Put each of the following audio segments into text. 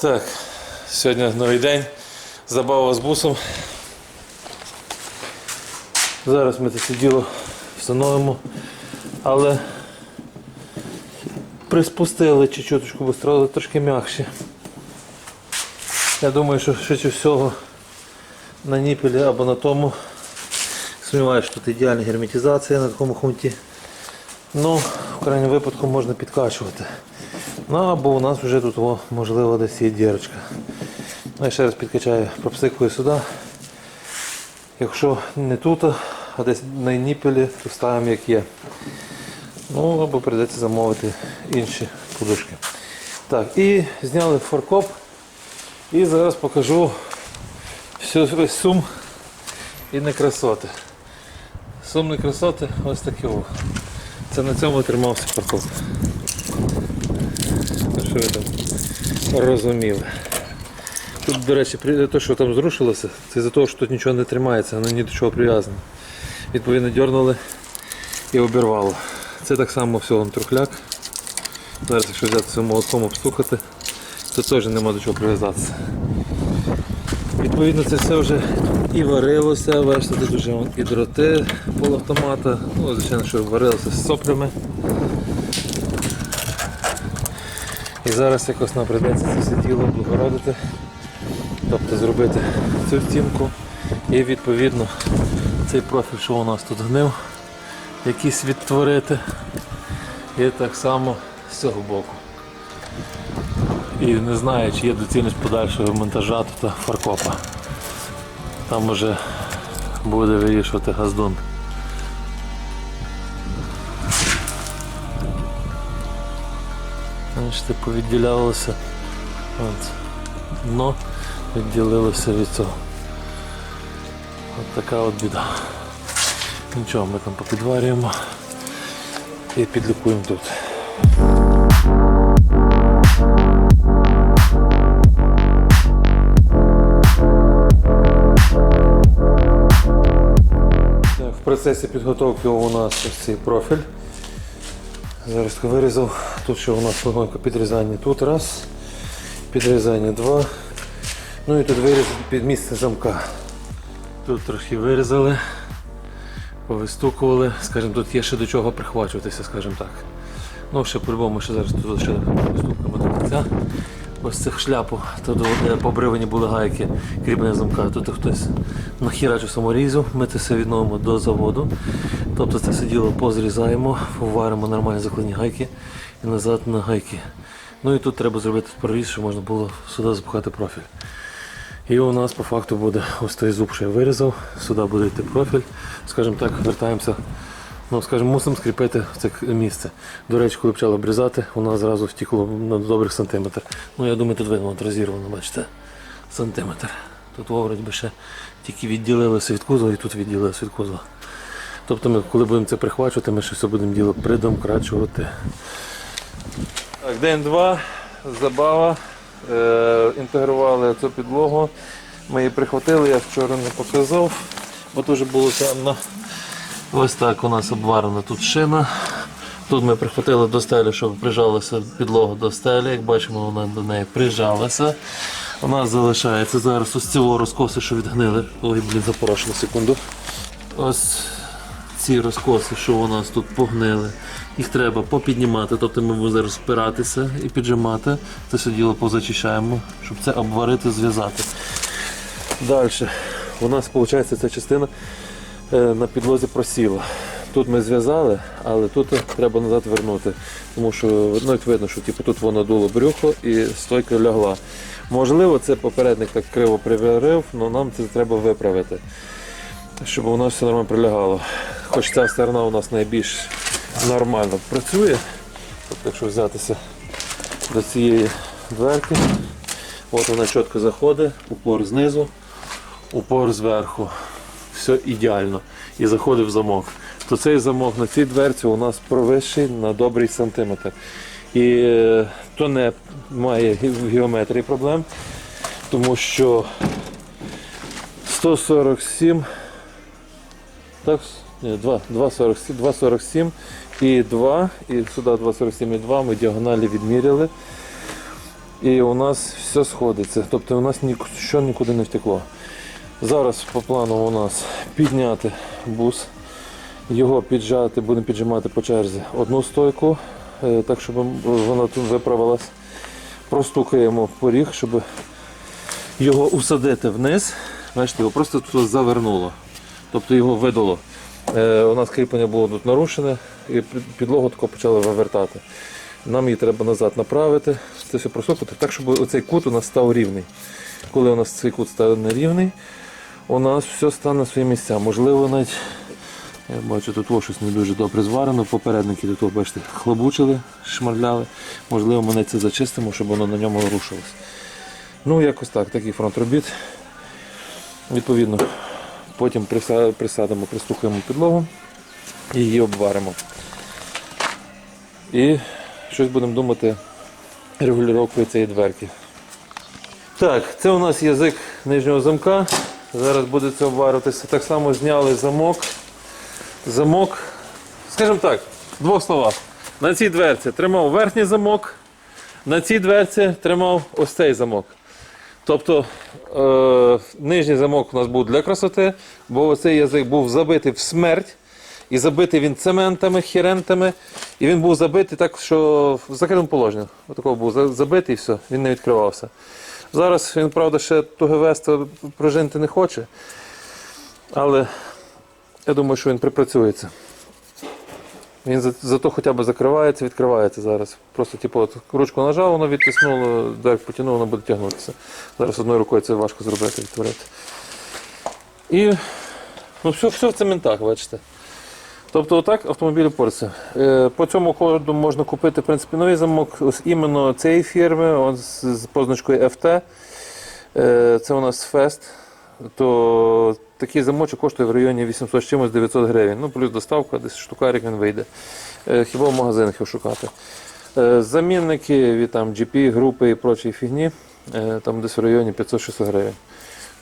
Так, сьогодні новий день. Забава з бусом. Зараз ми це діло встановимо, але приспустили чи чуточку, бо стало трошки м'якше. Я думаю, що швидше всього на ніпелі або на тому. Сумніваюся, що тут ідеальна герметизація на такому хунті. Ну, в крайньому випадку можна підкачувати. Ну або у нас вже тут о, можливо десь є дірочка. Ну, я ще раз підкачаю, пропсикую сюди. Якщо не тут, а десь на ніпелі, то ставимо як є. Ну або прийдеться замовити інші подушки. Так, і зняли фаркоп. І зараз покажу всю, весь сум і не красоти. Сум не красоти ось такі. Це на цьому тримався фаркоп. Що ви там розуміли. Тут, до речі, те, що там зрушилося, це за того, що тут нічого не тримається, воно ні до чого прив'язане. Відповідно, дернули і обірвало. Це так само все вон трухляк. Зараз, якщо взяти цим молотком обстукати, то теж нема до чого прив'язатися. Відповідно, це все вже і варилося, бачите, тут вже і дроти полуавтомата, ну, звичайно, що варилося з соплями. І зараз якось нам прийдеться це все діло облагородити, тобто зробити цю стінку і відповідно цей профіль, що у нас тут гнив, якийсь відтворити. І так само з цього боку. І не знаю, чи є доцільність подальшого монтажа тут фаркопа. Там уже буде вирішувати газдун. Бачите, повідділялося. От. Дно відділилося від цього. От така от біда. Нічого, ми там попідварюємо і підлікуємо тут. В процесі підготовки у нас ось цей профіль. Зараз вирізав. Тут ще у нас легонько підрізання тут раз, підрізання два. Ну і тут виріз під місце замка. Тут трохи вирізали, повистукували, скажімо, тут є ще до чого прихвачуватися, скажімо так. Ну, ще по-любому, ще зараз тут ще постукаємо до кінця. Ось цих шляпу, тут де побривані були гайки кріплення замка. Тут хтось нахірачив саморізу, ми це все відновимо до заводу. Тобто це все діло позрізаємо, варимо нормальні закладні гайки і назад на гайки. Ну і тут треба зробити проріз, щоб можна було сюди запхати профіль. І у нас по факту буде ось той зуб, що я вирізав, сюди буде йти профіль. Скажімо так, вертаємося. Ну, скажімо, мусимо скріпити це місце. До речі, коли почали обрізати, нас зразу втікло на добрих сантиметр. Ну, я думаю, тут видно, розірвано, бачите, сантиметр. Тут вроді би ще тільки відділилося від кузова і тут відділилося від кузова. Тобто ми, коли будемо це прихвачувати, ми ще все будемо діло придомкрачувати. Так, день-два, забава. Е, інтегрували цю підлогу. Ми її прихватили, я вчора не показав, бо дуже було темно. Ось так у нас обварена тут шина. Тут ми прихватили до стелі, щоб прижалася підлога до стелі. Як бачимо, вона до неї прижалася. У нас залишається зараз ось ці розкоси, що відгнили. Ой, блін, запорошено секунду. Ось ці розкоси, що у нас тут погнили, їх треба попіднімати, тобто ми будемо зараз спиратися і піджимати. Це все діло позачищаємо, щоб це обварити, зв'язати. Далі. У нас виходить ця частина на підлозі просіла. Тут ми зв'язали, але тут треба назад вернути. Тому що ну, видно, що типу, тут воно дуло брюхо і стойка лягла. Можливо, це попередник так криво приварив, але нам це треба виправити, щоб воно все нормально прилягало. Хоч ця сторона у нас найбільш нормально працює. Тобто, якщо взятися до цієї дверки, от вона чітко заходить, упор знизу, упор зверху. Все ідеально. І заходить в замок. То цей замок на цій дверці у нас провищий на добрий сантиметр. І е, то не має в геометрії проблем, тому що 147, так, ні, 2, 2,47, 2,47 і 2, і сюди 2,47 і 2 ми діагоналі відміряли. І у нас все сходиться. Тобто у нас нічого нікуди не втекло. Зараз по плану у нас підняти бус, його піджати, будемо піджимати по черзі одну стойку, е, так щоб вона тут виправилась. Простукаємо поріг, щоб його усадити вниз. Бачите, його просто тут завернуло. Тобто його видало. Е, у нас кріплення було тут нарушене і підлогу тако почали вивертати. Нам її треба назад направити, це все просопити, так, щоб оцей кут у нас став рівний. Коли у нас цей кут стане нерівний, у нас все стане на свої місця. Можливо, навіть, я бачу, тут щось не дуже добре зварено. Попередники тут, бачите, хлобучили, шмарляли. Можливо, ми це зачистимо, щоб воно на ньому рушилось. Ну, якось так, такий фронт робіт. Відповідно, потім присадимо, пристукаємо підлогу і її обваримо. І щось будемо думати регулювання цієї дверки. Так, це у нас язик нижнього замка. Зараз буде це обварюватися. Так само зняли замок. Замок, скажімо так, в двох словах. На цій дверці тримав верхній замок, на цій дверці тримав ось цей замок. Тобто е, нижній замок у нас був для красоти, бо цей язик був забитий в смерть. І забитий він цементами, хірентами. І він був забитий так, що в закритому положенні. Отакого був забитий і все, він не відкривався. Зараз він, правда, ще тугевесто пружинити не хоче. Але я думаю, що він припрацюється. Він за- зато хоча б закривається, відкривається зараз. Просто типу, от, ручку нажав, воно відтиснуло, дверк потягнув, воно буде тягнутися. Зараз одною рукою це важко зробити, відтворити. І ну, все, все в цементах, бачите. Тобто отак автомобіль пориться. Е, По цьому коду можна купити в принципі, новий замок іменно цієї фірми он з, позначкою FT. Е, Це у нас Fest. То такий замочок коштує в районі 800 з чимось 900 гривень. Ну, плюс доставка, десь штукарик він вийде. Е, Хіба в магазинах його шукати. Замінники від там, GP, групи і прочої фігні, там десь в районі 500-600 гривень.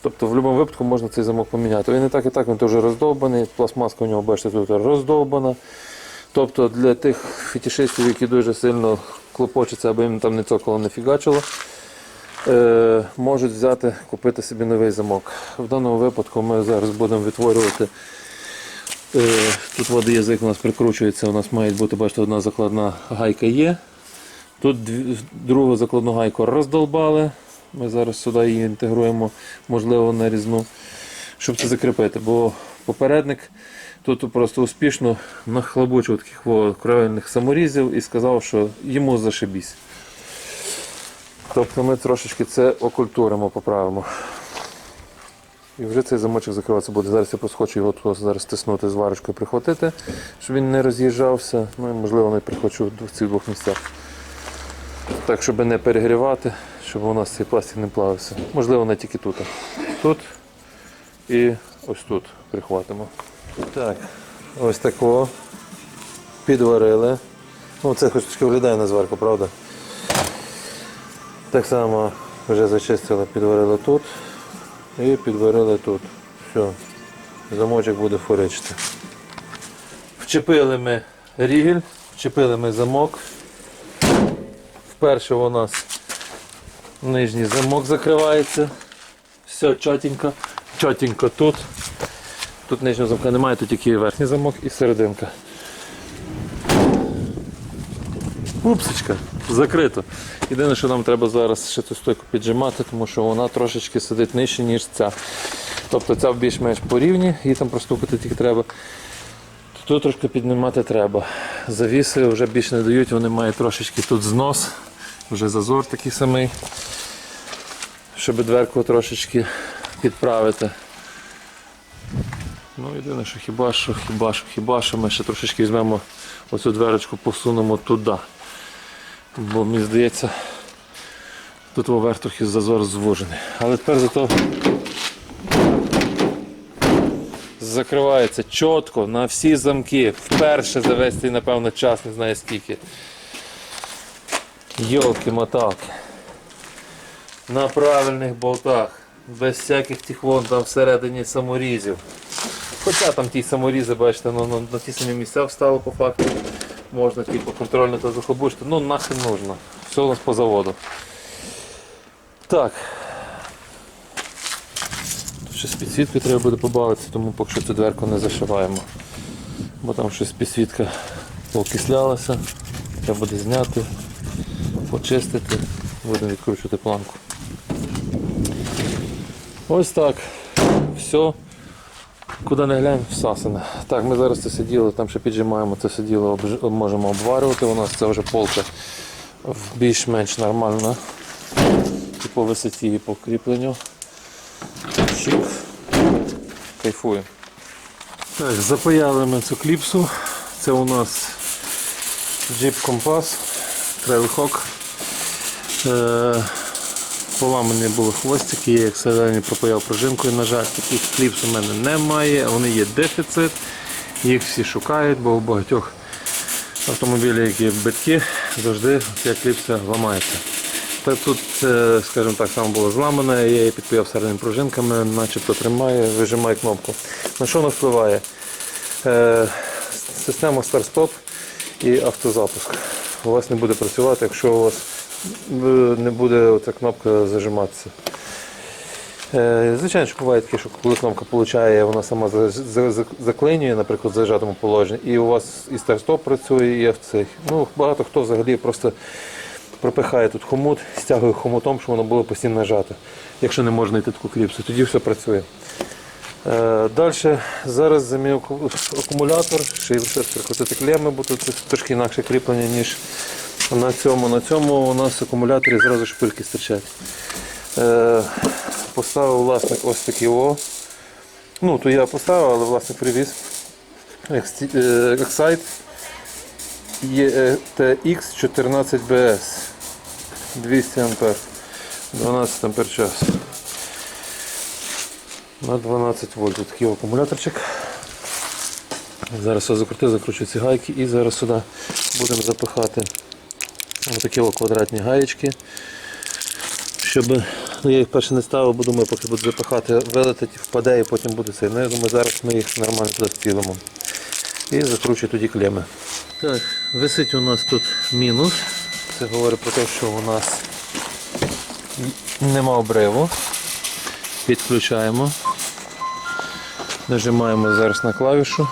Тобто в будь-якому випадку можна цей замок поміняти. Він і так, і так, він теж роздовбаний, пластмаска у нього, бачите, тут роздовбана. Тобто для тих фетішистів, які дуже сильно клопочуться, аби їм там не цокало, не фігачило, е, можуть взяти, купити собі новий замок. В даному випадку ми зараз будемо відтворювати. Е, тут водоязик у нас прикручується, у нас має бути, бачите, одна закладна гайка є. Тут другу закладну гайку роздолбали. Ми зараз сюди її інтегруємо, можливо, нарізну, щоб це закріпити. Бо попередник тут просто успішно нахлобучив таких кровельних саморізів і сказав, що йому зашибісь. Тобто ми трошечки це окультуримо, поправимо. І вже цей замочок закриватися буде. Зараз я просто хочу його тут зараз стиснути зварочкою, прихватити, щоб він не роз'їжджався. Ну і можливо не прихвачу в цих двох місцях. Так, щоб не перегрівати, щоб у нас цей пластик не плавився. Можливо, не тільки тут. Тут і ось тут прихватимо. Так, ось такого. Підварили. Ну, це хоч трошки виглядає на зварку, правда? Так само вже зачистили, підварили тут і підварили тут. Все, замочок буде форичити. Вчепили ми рігель, вчепили ми замок. Вперше у нас нижній замок закривається. Все чотенько. Чотенько тут. Тут нижнього замка немає, тут тільки верхній замок і серединка. Упсочка, закрито. Єдине, що нам треба зараз ще цю стойку піджимати, тому що вона трошечки сидить нижче, ніж ця. Тобто ця більш-менш по рівні, її там простукати тільки треба. Тут трошки піднімати треба. Завіси вже більше не дають, вони мають трошечки тут знос, вже зазор такий самий, щоб дверку трошечки підправити. Ну, єдине, що хіба що, хіба що, хіба що ми ще трошечки візьмемо оцю дверочку, посунемо туди. Бо мені здається, тут поверх трохи зазор звужений. Але тепер зато закривається чітко на всі замки. Вперше за весь цей, напевно, час, не знаю скільки. Йолки-моталки. На правильних болтах. Без всяких тих вон там всередині саморізів. Хоча там ті саморізи, бачите, ну, на, на ті самі місця встало по факту. Можна типу контрольно то захлобучити. Ну нахрен нужно. Все у нас по заводу. Так. Тут щось підсвітки треба буде побавитися, тому поки що цю дверку не зашиваємо. Бо там щось підсвітка покислялася. Треба буде зняти, почистити, будемо відкручувати планку. Ось так. Все. Куди не глянь, всасане. Так, ми зараз це сиділи, там ще піджимаємо це сиділо, можемо обварювати. У нас це вже полка більш-менш нормальна. І по висоті, і по кріпленню. Чик. Кайфує. Так, запаяли ми цю кліпсу. Це у нас Jeep Compass Trailhawk. Е, Поламані були хвостики, я їх всередині пропаяв пружинкою. На жаль, таких кліпс у мене немає, вони є дефіцит. Їх всі шукають, бо у багатьох автомобілів, які битки, завжди ця кліпса ламається. Та тут, е, скажімо так, само було зламане, я її підпаяв всередині пружинками, начебто тримає, вижимає кнопку. На що вона впливає? Е, Система старт-стоп і автозапуск. У вас не буде працювати, якщо у вас не буде ця кнопка зажиматися. Е, Звичайно, що буває таке, що коли кнопка получає, вона сама за- за- за- заклинює, наприклад, в зажатому положенні, і у вас і старт-стоп працює, і автоцей. Ну, багато хто взагалі просто пропихає тут хомут, стягує хомутом, щоб воно було постійно нажато. Якщо не можна йти таку кліпсу, тоді все працює. Е, Далі зараз замінив акумулятор, ще й прикрутити клеми, бо тут трошки інакше кріплення, ніж на цьому. На цьому у нас акумуляторі зразу шпильки стирчать. Е, Поставив власник ось такий о. Ну, то я поставив, але власник привіз. Е, ETX 14BS 200 ампер 12 ампер час. На 12 вольт такий акумуляторчик. Зараз все закрутив, закручу ці гайки і зараз сюди будемо запихати такі квадратні гаєчки. Щоб ну, я їх перше не ставив, бо думаю, поки буду запихати, вилетить, впаде і потім буде це. Ну, я думаю, зараз ми їх нормально туди вцілимо. І закручую тоді клеми. Так, висить у нас тут мінус. Це говорить про те, що у нас нема обриву. Підключаємо. Нажимаємо зараз на клавішу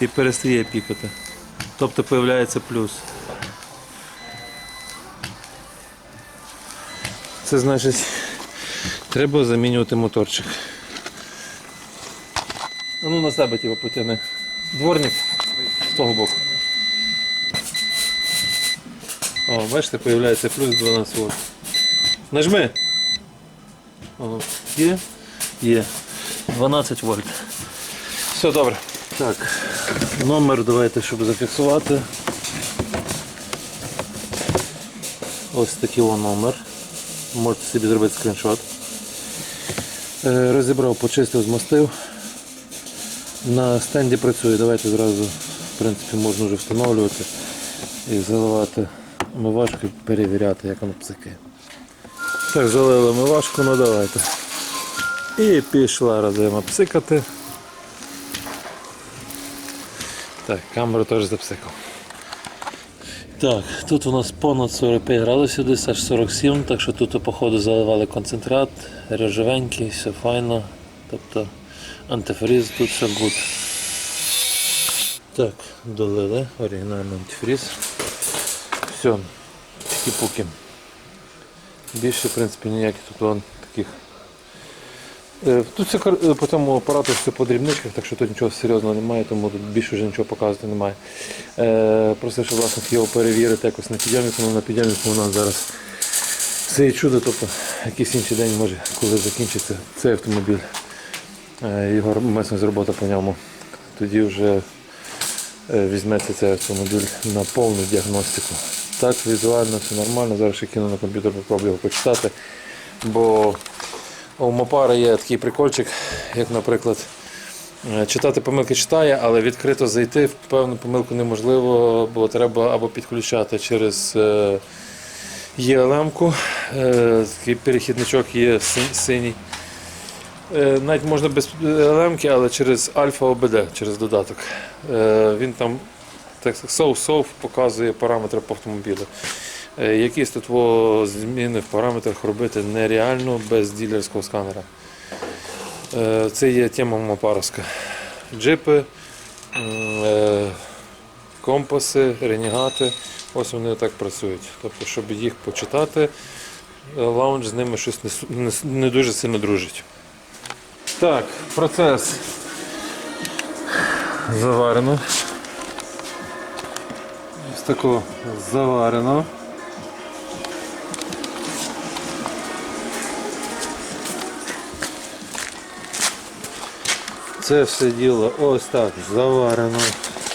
і перестає пікати. Тобто з'являється плюс. Це значить треба замінювати моторчик. А ну на себе типу потягни. Дворник з того боку. О, бачите, з'являється плюс 12 вольт. Нажми. О, є? Є. 12 вольт. Все добре. Так, номер давайте, щоб зафіксувати. Ось такий номер. Можете собі зробити скріншот. Е, Розібрав, почистив, змастив. На стенді працює, давайте зразу в принципі, можна вже встановлювати і заливати омивашку і перевіряти, як воно псикає. Так, залили омивашку, ну давайте. І пішла разом псикати. Так, камеру теж запсикав. Так, тут у нас понад 45 градусів, десь аж 47, так що тут походу заливали концентрат, рожевенький, все файно. Тобто антифріз тут все гуд. Так, долили оригінальний антифріз. Все, такі-пуки. Більше, в принципі, ніяких тут вон таких. Е, Тут все е, по цьому апарату все по дрібничках, так що тут нічого серйозного немає, тому тут більше вже нічого показувати немає. Е, Просив, що власник його перевірити якось на підйомнику, але на підйомнику у нас зараз все є чудо, тобто якийсь інший день може, коли закінчиться цей автомобіль. Його месенж робота по ньому. Тоді вже візьметься цей автомобіль на повну діагностику. Так, візуально все нормально. Зараз ще кину на комп'ютер, попробую його почитати. Бо у Мопара є такий прикольчик, як, наприклад, е, читати помилки читає, але відкрито зайти в певну помилку неможливо, бо треба або підключати через е, ELM-ку, е, такий перехідничок є синій. Навіть можна без LM, але через Альфа ОБД, через додаток. Він там так сов-сов показує параметри по автомобілю. Е, Якісь тут зміни в параметрах робити нереально без ділерського сканера. Е, Це є тема Мопаровська. Джипи, е, компаси, ренігати. Ось вони так працюють. Тобто, щоб їх почитати, лаунж з ними щось не, не дуже сильно дружить. Так, процес заварено. Ось тако заварено. Це все діло ось так заварено.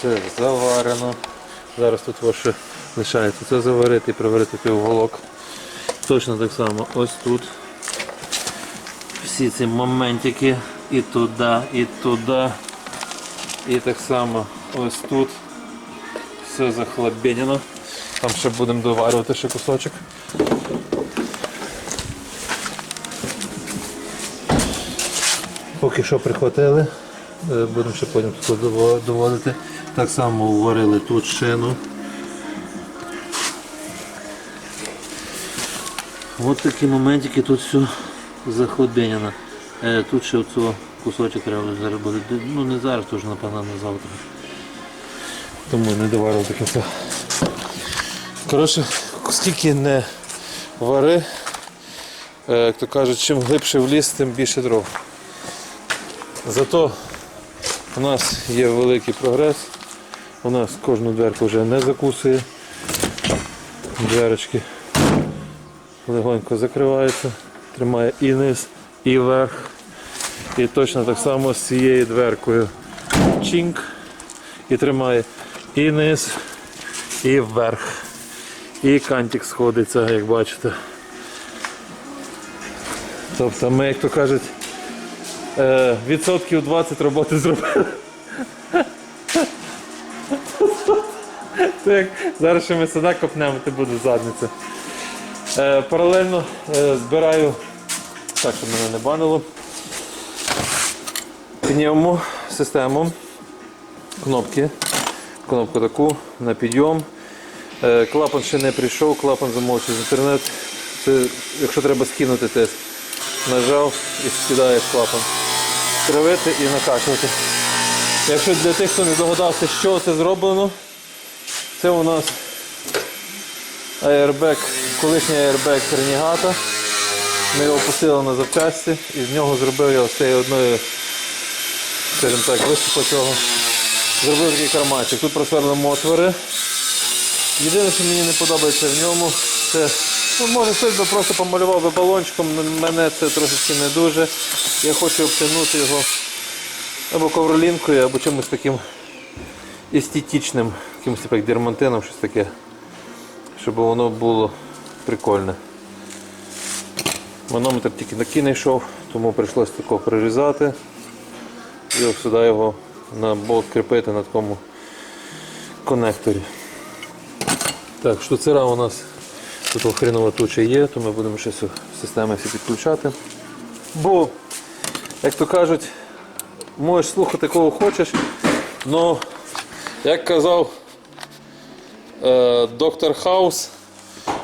Це заварено. Зараз тут ваше лишається це заварити і приварити той уголок. Точно так само ось тут. Всі ці моментики і туди, і туди. І так само ось тут. Все захлобенено. Там ще будемо доварювати ще кусочок. Поки що прихватили, будемо ще потім доводити. Так само варили тут шину. Ось такі моментики тут все захлобенено. Е, Тут ще оцього кусочок треба зараз буде. Ну не зараз, то вже напевно на завтра. Тому не доварив до кінця. Коротше, скільки не вари, е, як то кажуть, чим глибше в ліс, тим більше дров. Зато у нас є великий прогрес. У нас кожну дверку вже не закусує. Дверочки легонько закриваються, тримає і низ, і верх. І точно так само з цією дверкою чінк і тримає і низ, і вверх. І кантик сходиться, як бачите. Тобто ми, як то кажуть, е, відсотків 20 роботи зробили. Як зараз ще ми сюди копнемо, то буде задниця. Е, паралельно е, збираю, так, щоб мене не банило, пневмо систему, кнопки, кнопку таку на підйом. Е, клапан ще не прийшов, клапан замовчив з інтернет. Це, якщо треба скинути тест, нажав і скидаєш клапан. Травити і накачувати. Якщо для тих, хто не догадався, що це зроблено, це у нас аербек, колишній аербек Ренігата. Ми його пустили на запчасті і з нього зробив я ось цієї одної, скажімо так, виступу цього. Зробив такий карманчик. Тут просверлимо отвори. Єдине, що мені не подобається в ньому, це ну, може хтось би просто помалював би балончиком, мене це трошечки не дуже. Я хочу обтягнути його або ковролінкою, або чимось таким естетичним, якимось типу, як дермантином, щось таке щоб воно було прикольне. Манометр тільки такий не йшов, тому прийшлося тако прирізати і ось сюди його на болт кріпити на такому конекторі. Так, штуцера у нас тут хренова туча є, то ми будемо ще цю систему всі підключати. Бо, як то кажуть, можеш слухати кого хочеш, але як казав е, доктор Хаус,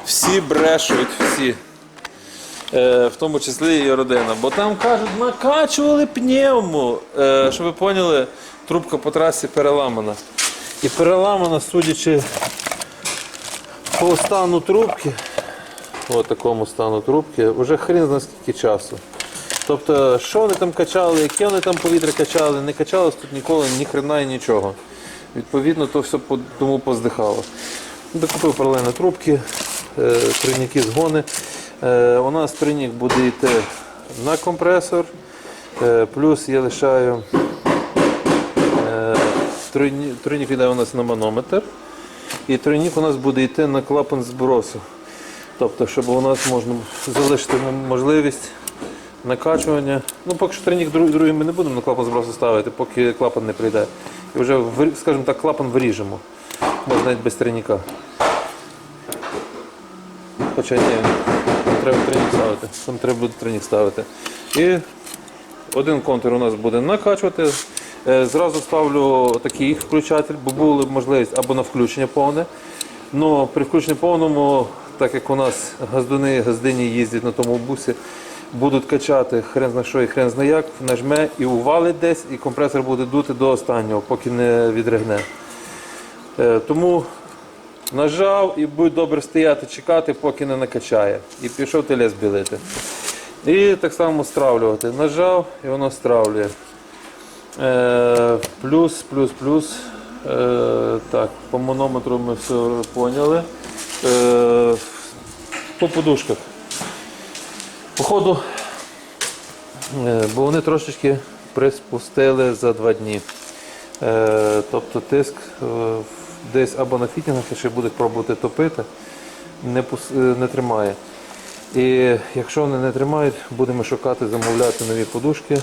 всі брешуть, всі. Е, в тому числі і родина. Бо там кажуть, накачували пневму. Е, щоб ви поняли, трубка по трасі переламана. І переламана, судячи по стану трубки, по такому стану трубки, вже хрін зна скільки часу. Тобто, що вони там качали, яке вони там повітря качали, не качалось тут ніколи ні хрена і нічого. Відповідно, то все тому поздихало. Докупив паралельно трубки, е, тройники згони. Е, У нас тройник буде йти на компресор, е, плюс я лишаю тройник йде у нас на манометр. І тройник у нас буде йти на клапан збросу. Тобто, щоб у нас можна залишити можливість накачування. Ну, поки що тройник друг- другий ми не будемо на клапан збросу ставити, поки клапан не прийде. І вже, скажімо так, клапан виріжемо. Можна навіть без тройника. Хоча ні, там треба тройник ставити. Там треба буде тройник ставити. І один контур у нас буде накачувати. Е, Зразу ставлю такий включатель, бо була можливість або на включення повне. Но при включенні повному так як у нас газдуни, газдині їздять на тому бусі, будуть качати хрен зна що і хрен зна як, нажме і увалить десь, і компресор буде дути до останнього, поки не відригне. Е, Тому нажав і будь добре стояти, чекати, поки не накачає. І пішов телес білити. І так само стравлювати. Нажав і воно стравлює. Е, плюс, плюс, плюс. Е, так, по манометру ми все поняли. Е, по подушках. Походу, бо вони трошечки приспустили за два дні. Тобто тиск десь або на фітінгах, якщо будуть пробувати топити, не, пус- не тримає. І якщо вони не тримають, будемо шукати, замовляти нові подушки,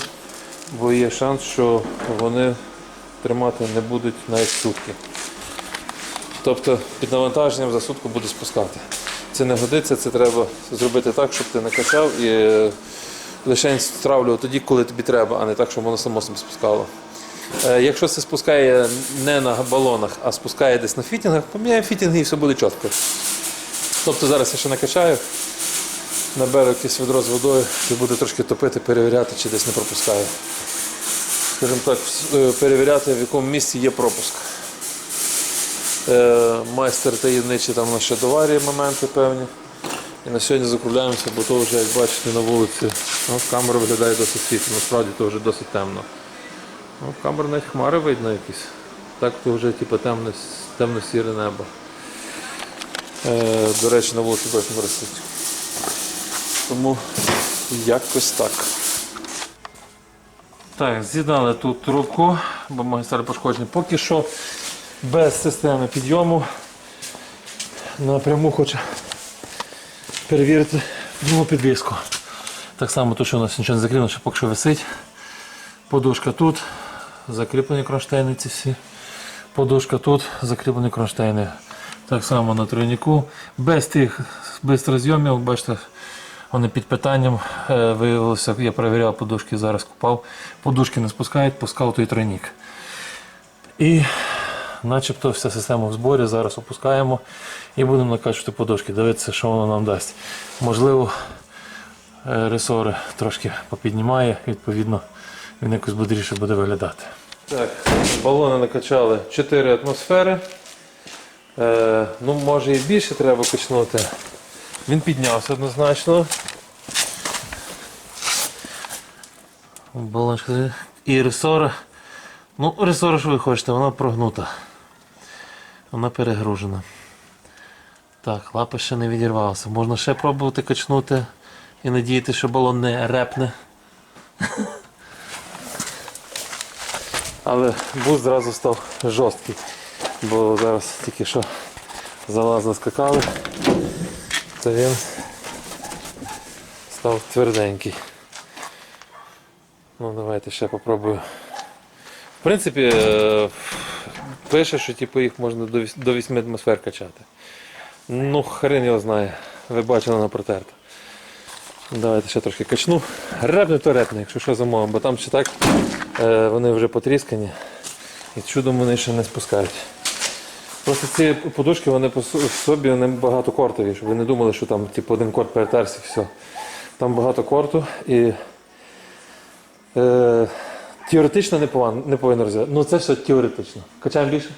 бо є шанс, що вони тримати не будуть навіть сутки. Тобто під навантаженням за сутку буде спускати. Це не годиться, це треба зробити так, щоб ти накачав і е, лише стравлював тоді, коли тобі треба, а не так, щоб воно само собі спускало. Е, Якщо це спускає не на балонах, а спускає десь на фітінгах, поміняємо фітінги і все буде чітко. Тобто зараз я ще накачаю, наберу якесь відро з водою і буду трошки топити, перевіряти, чи десь не пропускає. Скажімо так, е, перевіряти, в якому місці є пропуск. Е, Майстер таємничий там у нас ще доварює моменти певні. І на сьогодні закругляємося, бо то вже, як бачите, на вулиці ну, камера виглядає досить світло, насправді то вже досить темно. Ну, в камері навіть хмари видно якісь. Так то вже типу, темно-сіре небо. Е, до речі, на вулиці досі моросить. Тому якось так. Так, з'єднали тут трубку, бо магістраль пошкоджений. Поки що без системи підйому. Напряму хочу перевірити другу підвіску. Так само тут, що у нас нічого не закріплено, що поки що висить. Подушка тут, закріплені кронштейни ці всі. Подушка тут, закріплені кронштейни. Так само на тройнику. Без тих бистрозйомів, бачите, вони під питанням. Е, Виявилося, я перевіряв подушки, зараз купав. Подушки не спускають, пускав той тройник. І начебто вся система в зборі, зараз опускаємо і будемо накачувати подушки, дивитися, що воно нам дасть. Можливо, е, ресори трошки попіднімає, відповідно, він якось бодріше буде виглядати. Так, балони накачали 4 атмосфери. Е, ну, може і більше треба качнути. Він піднявся однозначно. Балончик. І ресора. Ну, ресора, що ви хочете, вона прогнута. Вона перегружена. Так, лапи ще не відірвалися. Можна ще пробувати качнути і надіятися, що балон не репне. Але бус зразу став жорсткий, бо зараз тільки що залазно скакали, то він став тверденький. Ну давайте ще попробую. В принципі, е, пише, що типу, їх можна до віс- 8 атмосфер качати. Ну, хрен його знає. Ви бачили на протерто. Давайте ще трошки качну. Репне то репне, якщо що замовимо, бо там чи так е, вони вже потріскані. І чудом вони ще не спускають. Просто ці подушки вони по собі вони багато кортові, щоб ви не думали, що там типу, один корт перетерся і все. Там багато корту і е, теоретично не повинно, не повинно розвивати. Ну це все теоретично. Качаємо більше?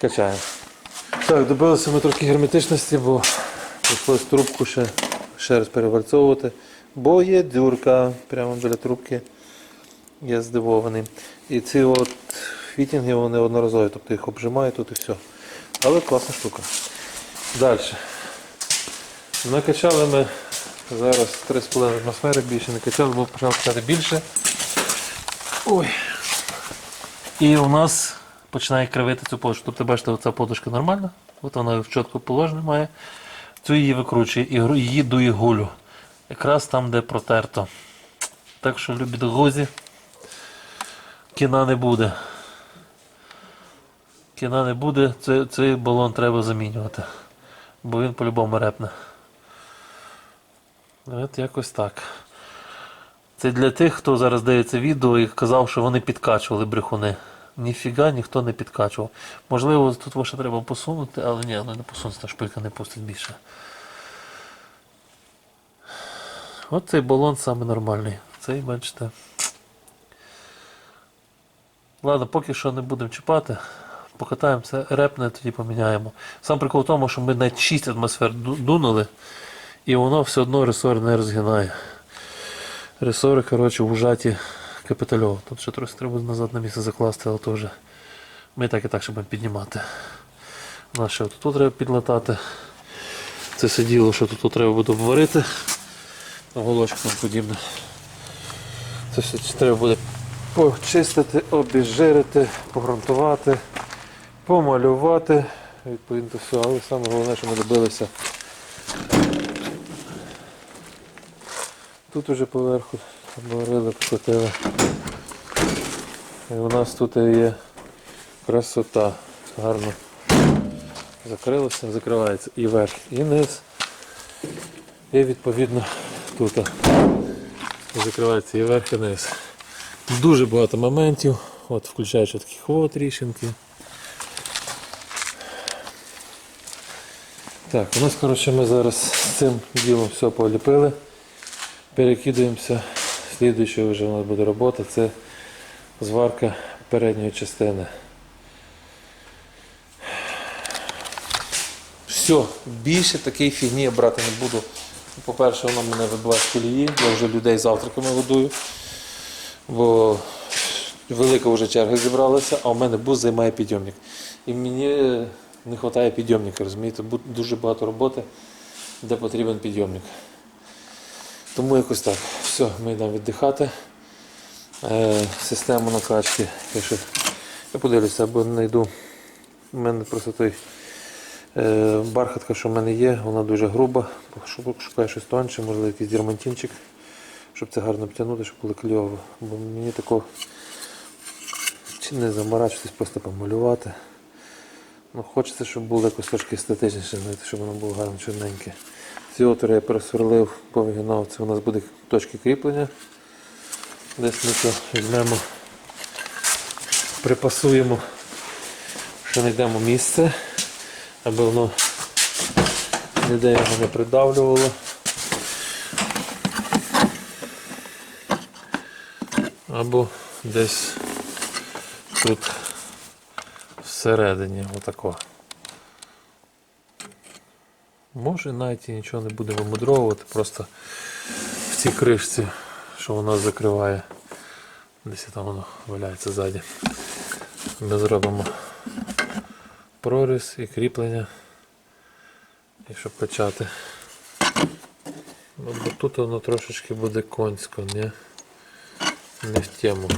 Качаємо. Так, добилися ми трохи герметичності, бо прийшлось трубку ще, ще раз перевальцовувати. Бо є дюрка прямо біля трубки. Я здивований. І ці от фітінги вони одноразові, тобто їх обжимаю тут і все. Але класна штука. Далі. Накачали ми зараз 3,5 атмосфери, більше не качали, бо почав качати більше. Ой. І у нас починає кривити цю подушку. Тобто, бачите, оця подушка нормальна, от вона в чітко положення має. Цю її викручує і її дує гулю. Якраз там, де протерто. Так що, любі друзі, кіна не буде. Кіна не буде, цей, цей балон треба замінювати. Бо він по-любому репне. От якось так. Це для тих, хто зараз дивиться відео і казав, що вони підкачували брехуни. Ніфіга ніхто не підкачував. Можливо, тут ще треба посунути, але ні, ну не посунеться, шпилька не пустить більше. От цей балон саме нормальний. Цей, бачите. Ладно, поки що не будемо чіпати. Покатаємося, репне, тоді поміняємо. Сам прикол в тому, що ми навіть 6 атмосфер дунули, і воно все одно ресор не розгинає. Ресори, коротше, вжаті капітальово. Тут ще трохи треба назад на місце закласти, але то ми так і так, щоб піднімати. Наше тут треба підлатати. Це все діло, що тут треба буде обварити. Оголочка там подібне. Це все треба буде почистити, обіжирити, погрунтувати, помалювати. Відповідно все, але саме головне, що ми добилися. Тут уже поверху обварили, покотили. І у нас тут є красота. Гарно закрилося, закривається і верх, і низ. І відповідно тут закривається і верх, і низ. Дуже багато моментів, от включаючи такі от рішенки. Так, у нас коротше, ми зараз з цим ділом все поліпили. Перекидаємося. Слідуюча вже у нас буде робота, це зварка передньої частини. Все, більше такої фігні я брати не буду. По-перше, воно мене вибиває з колії, я вже людей завтраками годую, бо велика вже черга зібралася, а у мене бус займає підйомник. І мені не вистачає підйомника, розумієте, дуже багато роботи, де потрібен підйомник. Тому якось так. Все, ми йдемо віддихати. Е, систему накачки. Я, ще, я подивлюся, або знайду. У мене просто той е, бархатка, що в мене є, вона дуже груба. Шу- Шукаю щось тонше, можливо, якийсь дірмантинчик, щоб це гарно обтягнути, щоб було кльово. Бо мені такого чи не заморачуватись, просто помалювати. Ну, хочеться, щоб було якось трошки естетичніше, щоб воно було гарно чорненьке. Ці отвори я пересверлив, повигинав, це у нас буде точки кріплення. Десь ми то візьмемо, припасуємо, що знайдемо місце, аби воно ніде його не придавлювало. Або десь тут всередині, отако. Може навіть і нічого не будемо мудровувати, просто в цій кришці, що вона закриває. Десь там воно валяється ззаді. Ми зробимо проріз і кріплення. І щоб качати. Ну, бо тут воно трошечки буде консько, не, не в тему.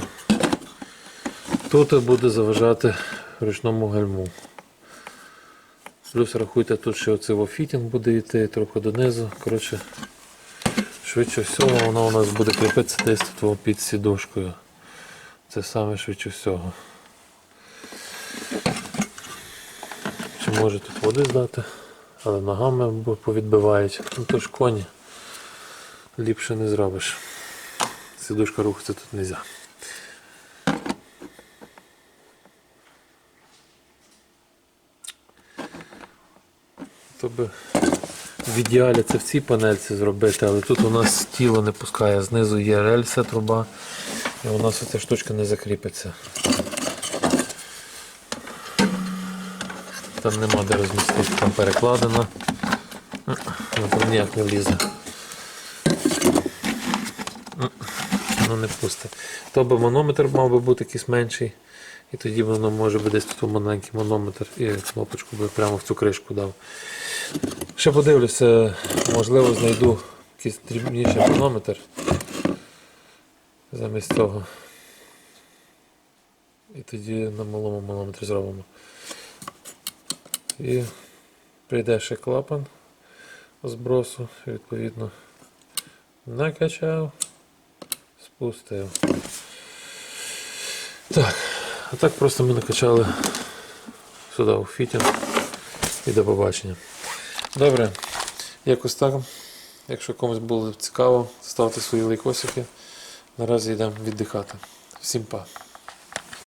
Тут буде заважати ручному гальму. Плюс рахуйте тут ще оцей фітінг буде йти трохи донизу. Коротше, швидше всього воно у нас буде кріпитися десь тут під сідушкою. Це саме швидше всього. Чи може тут води здати, але ногами повідбивають. Ну то ж коні ліпше не зробиш. Сідушка рухатися тут не можна. То би в ідеалі це в цій панельці зробити, але тут у нас тіло не пускає. Знизу є рельса труба, і у нас ця штучка не закріпиться. Там нема де розмістити, там перекладено. Ну, ніяк не влізе. Ну не пусте. То би манометр мав би бути якийсь менший. І тоді воно може би десь тут маленький манометр і кнопочку би прямо в цю кришку дав. Ще подивлюся, можливо знайду якийсь дрібніший манометр замість цього. І тоді на малому манометрі зробимо. І прийде ще клапан збросу, і відповідно накачав, спустив. Так, а так просто ми накачали сюди у фітінг і до побачення. Добре, якось так. Якщо комусь було цікаво, ставте свої лайкосики. Наразі йдемо віддихати. Всім па.